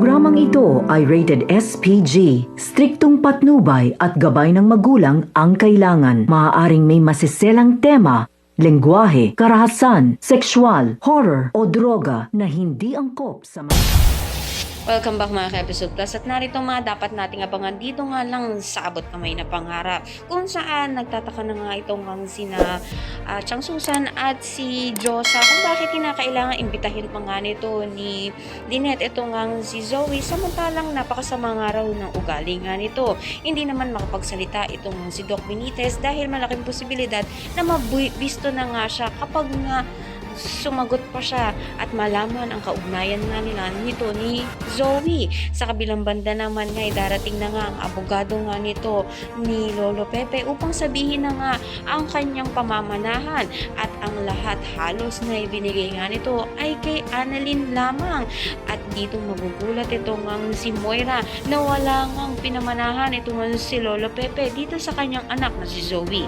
Ito ay rated SPG. Striktong patnubay at gabay ng magulang ang kailangan. Maaaring may masiselang tema, lengguwahe, karahasan, sexual, horror o droga na hindi angkop sa mga... Welcome back mga ka-episode plus at narito mga dapat nating abangan dito nga lang sa abot kamay na pangarap kung saan nagtataka na nga itong ang sina uh, Chang Susan at si Josa kung bakit kinakailangan imbitahin pa nga nito ni Lynette. Itong ang si Zoe. Samantalang napakasama nga ng ugali nga nito. Hindi naman makapagsalita itong si Doc Benitez dahil malaking posibilidad na mabisto na nga siya kapag nga sumagot pa siya at malaman ang kaugnayan nga nila nito ni Zoe. Sa kabilang banda naman nga, ay darating na nga ang abogado nga nito ni Lolo Pepe upang sabihin na nga ang kanyang pamamanahan at ang lahat halos na ibinigay nga nito ay kay Annalyn lamang. At dito magugulat ito ngang si Moira na wala ngang pinamanahan ito nga si Lolo Pepe dito sa kanyang anak na si Zoe.